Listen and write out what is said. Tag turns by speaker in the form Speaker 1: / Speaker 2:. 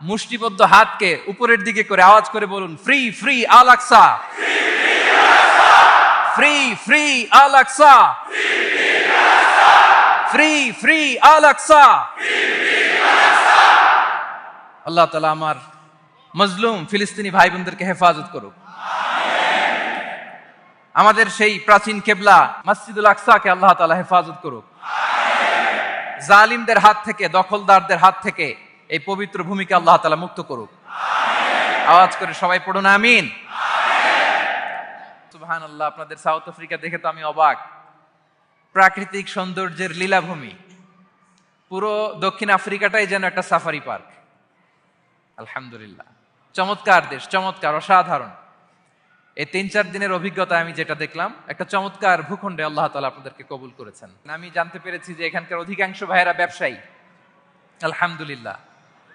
Speaker 1: মুষ্টিবদ্ধ হাতকে উপরের দিকে করে আওয়াজ করে বলুন free free Al Aqsa free free Al Aqsa free free Al Aqsa আল্লাহ তালা আমার মজলুম ফিলিস্তিনি ভাই বোনদেরকে হেফাজত করুক। আমাদের সেই প্রাচীন কেবলা মসজিদুল আকসাকে আল্লাহ তালা হেফাজত করুক। জালিমদের হাত থেকে, দখলদারদের হাত থেকে এই পবিত্র ভূমিকে আল্লাহ তালা মুক্ত করুক। আওয়াজ করে সবাই পড়ুন, আমিন। সুবহান আল্লাহ আপনাদের সাউথ আফ্রিকা দেখে তো আমি অবাক। প্রাকৃতিক সৌন্দর্যের লীলাভূমি। পুরো দক্ষিণ আফ্রিকাটাই যেন একটা সাফারি পার্ক। আলহামদুলিল্লাহ। চমৎকার দেশ, চমৎকার, অসাধারণ। এই তিন চার দিনের অভিজ্ঞতা আমি যেটা দেখলাম, একটা চমৎকার ভূখণ্ডে আল্লাহ তালা আপনাদেরকে কবুল করেছেন। আমি জানতে পেরেছি যে এখানকার অধিকাংশ ভাইয়েরা ব্যবসায়ী। আলহামদুলিল্লাহ।